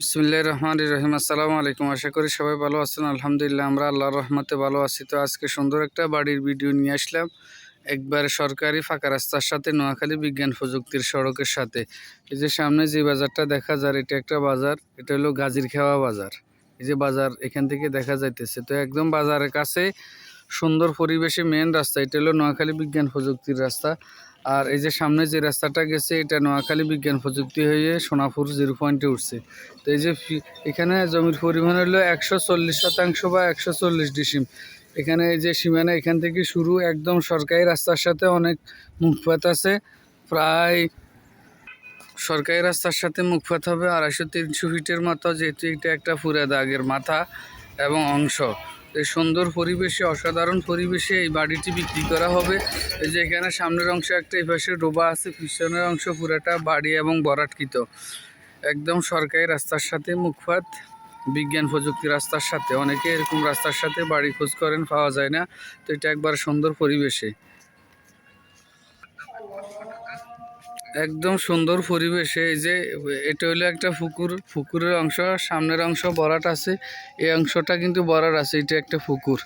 বিসমুল্লাহ রহমান রহিম। আসসালামু আলাইকুম। আশা করি সবাই ভালো আছেন। আলহামদুলিল্লাহ, আমরা আল্লাহর রহমতে ভালো আছি। তো আজকে সুন্দর একটা বাড়ির ভিডিও নিয়ে আসলাম। একবার সরকারি ফাঁকা রাস্তার সাথে নোয়াখালী বিজ্ঞান প্রযুক্তির সড়কের সাথে। এই যে সামনে যে বাজারটা দেখা যায়, এটা একটা বাজার। এটা হলো গাজীর খেওয়া বাজার। এই যে বাজার এখান থেকে দেখা যাইতেছে। তো একদম বাজারের কাছে সুন্দর পরিবেশে মেন রাস্তা, এটা হলো নোয়াখালী বিজ্ঞান প্রযুক্তির রাস্তা। আর এই যে সামনে যে রাস্তাটা গেছে, এটা নোয়াখালী বিজ্ঞান প্রযুক্তি হয়ে সোনাপুর জিরো পয়েন্টে উঠছে। তো এই যে এখানে জমির পরিমাণ হলো একশো চল্লিশ শতাংশ বা একশো চল্লিশ ডিসিম। এখানে এই যে সীমানা এখান থেকে শুরু, একদম সরকারি রাস্তার সাথে অনেক মুখপাত আছে। প্রায় সরকারি রাস্তার সাথে মুখপাত হবে আড়াইশো তিনশো ফিটের মতো, যেহেতু এটা একটা ফুরা দাগের মাথা এবং অংশ। সুন্দর পরিবেশে, অসাধারণ পরিবেশে এই বাড়িটি বিক্রি করা হবে। এই যে এখানে সামনের অংশ একটা এই পাশে ডোবা আছে, পিছনের অংশ পুরাটা বাড়ি এবং বরাটকৃত একদম সরকারি রাস্তার সাথে মুখপাত, বিজ্ঞান প্রযুক্তি রাস্তার সাথে। অনেকে এরকম রাস্তার সাথে বাড়ি খোঁজ করেন, পাওয়া যায় না। তো এটা একবার সুন্দর পরিবেশে। একদম সুন্দর পরিবেশে, এই যে, এটা হলো একটা পুকুর, পুকুরের অংশ, সামনের অংশ বরাট আছে, এই অংশটা কিন্তু বরাট আছে, এটা একটা পুকুর।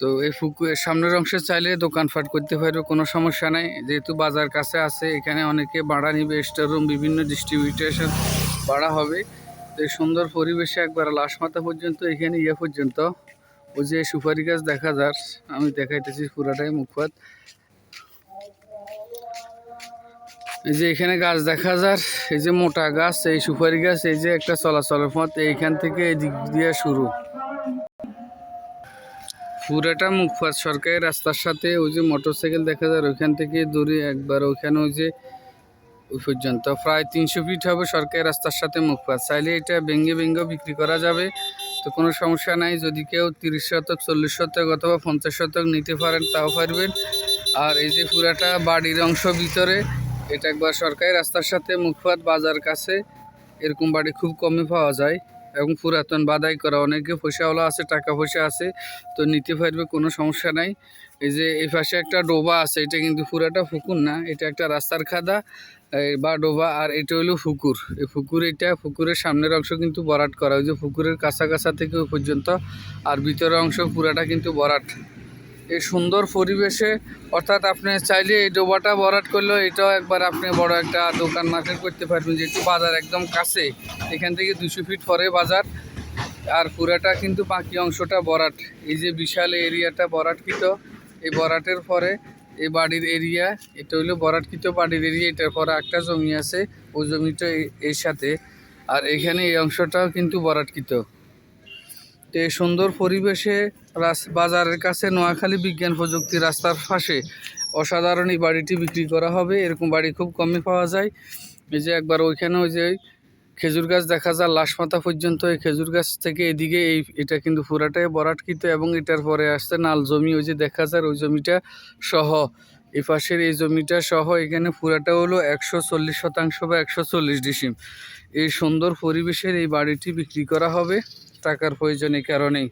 তো এই পুকুরের সামনের অংশে চাইলে দোকানপাট করতে পারবে, কোনো সমস্যা নাই। যেহেতু বাজার কাছে আছে, এখানে অনেকে ভাড়া নিবে স্টোররুম বিভিন্ন ডিস্ট্রিবিউটেশন ভাড়া হবে। তো এই সুন্দর পরিবেশে একবার লাশ মাথা পর্যন্ত, এখানে ইয়ে পর্যন্ত। ওই যে সুপারি গাছ দেখা যার, আমি দেখাইতেছি পুরাটাই মুখপাত। এই যে এখানে গাছ দেখা যার, এই যে মোটা গাছ, এই সুপারি গাছ, এই যে একটা চলাচলের পথ, এইখান থেকে এদিক দিয়ে শুরু। পুরাটা মুখপাত সরকারি রাস্তার সাথে ওই যে মোটরসাইকেল দেখা যায় ওইখান থেকে দূরে একবার ওইখানে ওই যে ওই পর্যন্ত। প্রায় তিনশো ফিট হবে সরকারি রাস্তার সাথে মুখপাত। চাইলে এটা ভেঙ্গে ভেঙ্গেও বিক্রি করা যাবে। তো কোনো সমস্যা নাই, যদি কেউ তিরিশ শতক, চল্লিশ শতক অথবা পঞ্চাশ শতক নিতে পারেন, তাও পারবেন। আর এই যে পুরাটা বাড়ির অংশ ভিতরে এটা একবার সরকারি রাস্তার সাথে মুখপাত বাজার কাছে এরকম বাড়ি খুব কমই পাওয়া যায় এবং পুরাতন বাদাই করা অনেকে পয়সাওয়ালা আছে, টাকা পয়সা আছে, তো নিতে পারবে, কোনো সমস্যা নাই। এই যে এই পাশে একটা ডোবা আছে, এটা কিন্তু পুরাটা পুকুর না, এটা একটা রাস্তার খাদা বা ডোবা, আর এটা হলো ফুকুর এই ফুকুর এটা ফুকুরের সামনের অংশ কিন্তু বরাট করা, ওই যে ফুকুরের কাছা কাছা থেকে পর্যন্ত, আর ভিতরের অংশ পুরাটা কিন্তু বরাট। এই সুন্দর পরিবেশে, অর্থাৎ আপনি চাইলে এই ডোবাটা বরাট করলেও এটাও একবার আপনি বড় একটা দোকান মার্কেট করতে পারবেন, যেহেতু বাজার একদম কাছে। এখান থেকে দুশো ফিট পরে বাজার, আর পুরাটা কিন্তু বাকি অংশটা বরাট। এই যে বিশাল এরিয়াটা বরাটকৃত, এই বরাটের পরে এই বাড়ির এরিয়া, এটা হলো বরাটকৃত বাড়ির এরিয়া, এটার পরে একটা জমি আছে, ওই জমিটা এর সাথে। আর এখানে এই অংশটাও কিন্তু বরাটকৃত। তো এই সুন্দর পরিবেশে বাজারের কাছে নোয়াখালী বিজ্ঞান প্রযুক্তি রাস্তার পাশে অসাধারণ এই বাড়িটি বিক্রি করা হবে। এরকম বাড়ি খুব কমই পাওয়া যায়। এই যে একবার ওইখানে ওই যে খেজুর গাছ দেখা যায় লাশমাথা পর্যন্ত এই খেজুর গাছ থেকে এদিকে এই এটা কিন্তু পুরাটাই বরাটকৃত এবং এটার পরে আসছে নাল জমি। ওই যে দেখা যায় ওই জমিটা সহ। এই পাশের এই জমিটা সহ। এখানে পুরাটা হলো একশো চল্লিশ শতাংশ বা একশো চল্লিশ ডিসিম। এই সুন্দর পরিবেশের এই বাড়িটি বিক্রি করা হবে। টাকার প্রয়োজন এই কারণেই।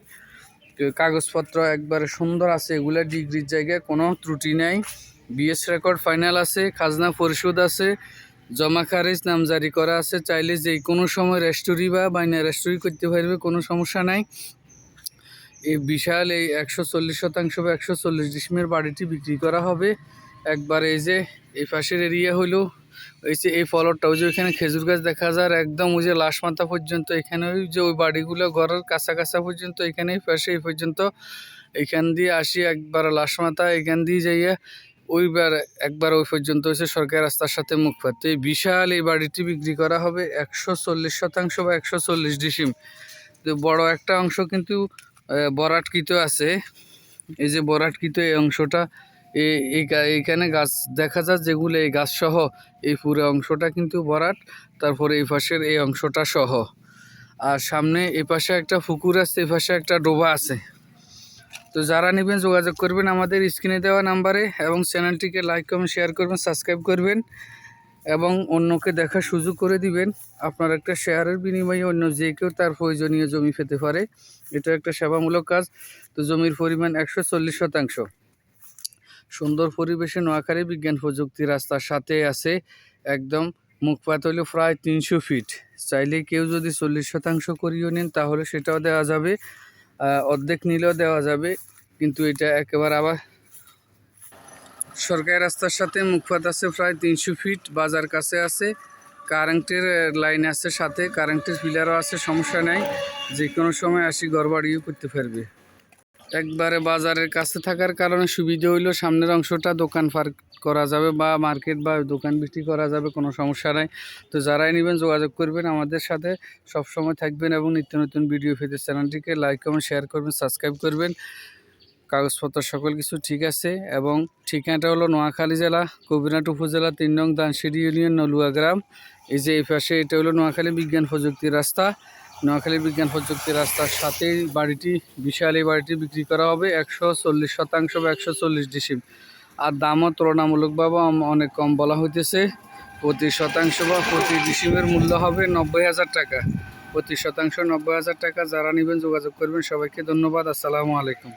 কাগজপত্র একবারে সুন্দর আছে, এগুলা ডিগ্রির জায়গায় কোনো ত্রুটি নাই। বিএস রেকর্ড ফাইনাল আছে, খাজনা পরিশোধ আছে, জমা খারিজ নামজারি করা আছে। চাইলে যে কোনো সময় রেস্টোরি বা বাইনা রেস্টোরি করতে পারবে, কোনো সমস্যা নাই। এই বিশাল এই একশো চল্লিশ শতাংশ বা একশো চল্লিশ ডিসমের বাড়িটি বিক্রি করা হবে। একবার এই যে, এই পাশের এরিয়া হলো এই যে এই ফলরটা ওই যে ওইখানে খেজুর গাছ দেখা যায় একদম ওই যে লাশ মাথা পর্যন্ত, এখানে ওই যে ওই বাড়িগুলো ঘরের কাছা কাছা পর্যন্ত, এখানেই পাশে এই পর্যন্ত। এইখান দিয়ে আসি একবার লাশ মাথা, এখান দিয়ে যাইয়া ওইবার একবার ওই পর্যন্ত হয়েছে সরকারি রাস্তার সাথে মুখপাত তো এই বিশাল এই বাড়িটি বিক্রি করা হবে একশো চল্লিশ শতাংশ বা একশো চল্লিশ ডিসিম। তো বড় একটা অংশ কিন্তু বরাটকৃত আছে। এই যে বরাটকৃত এই অংশটা এইখানে গাছ দেখা যায় যেগুলো এই গাছ সহ, এই পুরো অংশটা কিন্তু বরাট তারপরে এই পাশের এই অংশটা সহ। আর সামনে এই পাশে একটা পুকুর আছে এই পাশে একটা ডোবা আছে। তো যারা নেবেন যোগাযোগ করবেন আমাদের স্ক্রিনে দেওয়া নাম্বারে এবং চ্যানেলটিকে লাইক, কমেন্ট, শেয়ার করবেন, সাবস্ক্রাইব করবেন এবং অন্যকে দেখার সুযোগ করে দিবেন। আপনার একটা শেয়ারের বিনিময়ে অন্য যে কেউ তার প্রয়োজনীয় জমি পেতে পারে। এটা একটা সেবামূলক কাজ। তো জমির পরিমাণ একশো চল্লিশ শতাংশ। সুন্দর পরিবেশে নোয়াখালী বিজ্ঞান প্রযুক্তি রাস্তার সাথে আছে একদম মুখপাত হইল প্রায় তিনশো ফিট। চাইলে কেউ যদি চল্লিশ শতাংশ করিয়ে নেন তাহলে সেটাও দেওয়া যাবে অর্ধেক নিলেও দেওয়া যাবে, কিন্তু এটা একেবারে আবার সরকারি রাস্তার সাথে মুখপাত আছে প্রায় তিনশো ফিট, বাজার কাছে আছে, কারেন্টের লাইন আছে সাথে, কারেন্টের পিলারও আছে, সমস্যা নাই যে কোনো সময় আসি ঘর বাড়িও করতে পারবে। একবারে বাজারের কাছে থাকার কারণে সুবিধা হইল সামনের অংশটা দোকান পার্ক করা যাবে বা মার্কেট বা দোকান বিক্রি করা যাবে, কোনো সমস্যা নাই। তো যারাই নেবেন যোগাযোগ করবেন আমাদের সাথে। সব সময় থাকবেন এবং নিত্য নতুন ভিডিও পেতে চ্যানেলটিকে লাইক, কমেন্ট, শেয়ার করবেন, সাবস্ক্রাইব করবেন। কাগজপত্র সকল কিছু ঠিক আছে এবং ঠিকানাটা হলো নোয়াখালী জেলা, কবিরহাট উপজেলা, তিন নং দানসিডি ইউনিয়ন, নলুয়া গ্রাম। এই যে এই পাশে এটা হলো নোয়াখালী বিজ্ঞান প্রযুক্তি রাস্তা। নোয়াখালী বিজ্ঞান প্রযুক্তি রাস্তার সাথেই বাড়িটি, বিশাল এই বাড়িটি বিক্রি করা হবে একশো চল্লিশ শতাংশ বা একশো চল্লিশ ডিসিম। আর দামও তুলনামূলকভাবে অনেক কম বলা হইতেছে। প্রতি শতাংশ বা প্রতি ডিসিমের মূল্য হবে নব্বই হাজার টাকা। প্রতি শতাংশ নব্বই হাজার টাকা। যারা নেবেন যোগাযোগ করবেন। সবাইকে ধন্যবাদ। আসসালামু আলাইকুম।